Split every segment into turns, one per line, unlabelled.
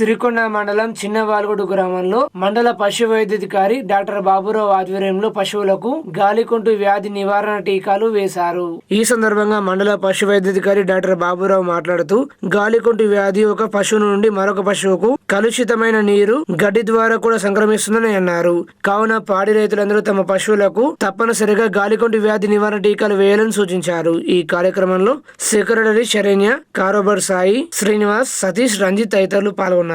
సిరికొండ మండలం చిన్నవాల్గొడు గ్రామంలో మండల పశు వైద్యాధికారి డాక్టర్ బాబురావు ఆధ్వర్యంలో పశువులకు గాలికుంటు వ్యాధి నివారణ టీకాలు వేశారు. ఈ సందర్భంగా మండల పశు వైద్యాధికారి డాక్టర్ బాబురావు మాట్లాడుతూ గాలికొంటు వ్యాధి ఒక పశువు నుండి మరొక పశువుకు కలుషితమైన నీరు గడ్డి ద్వారా కూడా సంక్రమిస్తుందని అన్నారు. కావున పాడి రైతులందరూ తమ పశువులకు తప్పనిసరిగా గాలికుంటు వ్యాధి నివారణ టీకాలు వేయాలని సూచించారు. ఈ కార్యక్రమంలో సెక్రటరీ శరణ్య కారోబర్ సాయి శ్రీనివాస్ సతీష్ రంజిత్ తదితరులు పాల్గొన్నారు.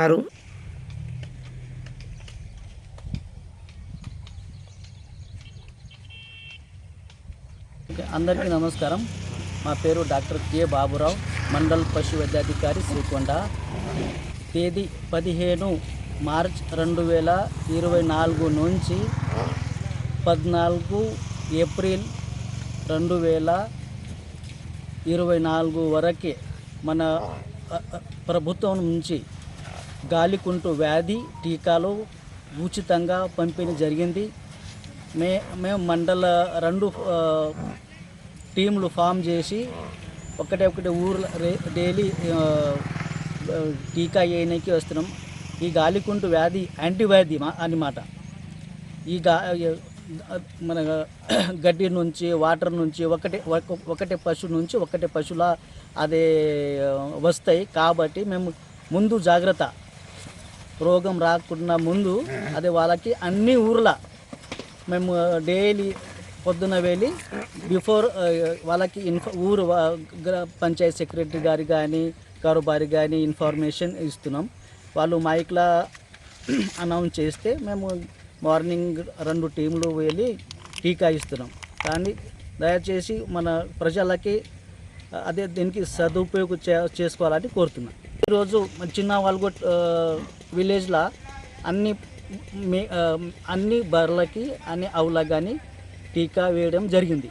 ఓకే, అందరికీ నమస్కారం. మా పేరు డాక్టర్ కె బాబురావు మండల్ పశు వైద్యాధికారి శ్రీకొండ. తేదీ పదిహేను మార్చ్ రెండు వేల ఇరవై నాలుగు నుంచి పద్నాలుగు ఏప్రిల్ రెండు వేల ఇరవై నాలుగు వరకే మన ప్రభుత్వం నుంచి గాలికుంటు వ్యాధి టీకాలు ఉచితంగా పంపిణీ జరిగింది. మే మేము మండల రెండు టీంలు ఫామ్ చేసి ఒకటే ఒకటి ఊర్ల రే- డైలీ టీకా వేయడానికి వస్తున్నాం. ఈ గాలికుంటు వ్యాధి యాంటీవ్యాధి అనమాట ఈ గా మన గడ్డి నుంచి వాటర్ నుంచి ఒకటే ఒక- ఒకటే పశువు నుంచి ఒకటే పశువుల అదే వస్తాయి. కాబట్టి మేము ముందు జాగ్రత్త రోగం రాకుండా ముందు అదే వాళ్ళకి అన్ని ఊర్ల మేము డైలీ పొద్దున వెళ్ళి బిఫోర్ వాళ్ళకి ఇన్ఫ ఊరు పంచాయత్ సెక్రటరీ గారి కానీ కారోబారి కానీ ఇన్ఫర్మేషన్ ఇస్తున్నాం. వాళ్ళు మైక్లా అనౌన్స్ చేస్తే మేము మార్నింగ్ రెండు టీంలు వెళ్ళి టీకా ఇస్తున్నాం. కానీ దయచేసి మన ప్రజలకి అదే దీనికి సదుపయోగం చే చేసుకోవాలని కోరుతున్నాం. ఈరోజు మన చిన్న వాల్గొట్ విలేజ్లో అన్ని మీ అన్ని బర్రెలకి అన్ని ఆవులకు కానీ టీకా వేయడం జరిగింది.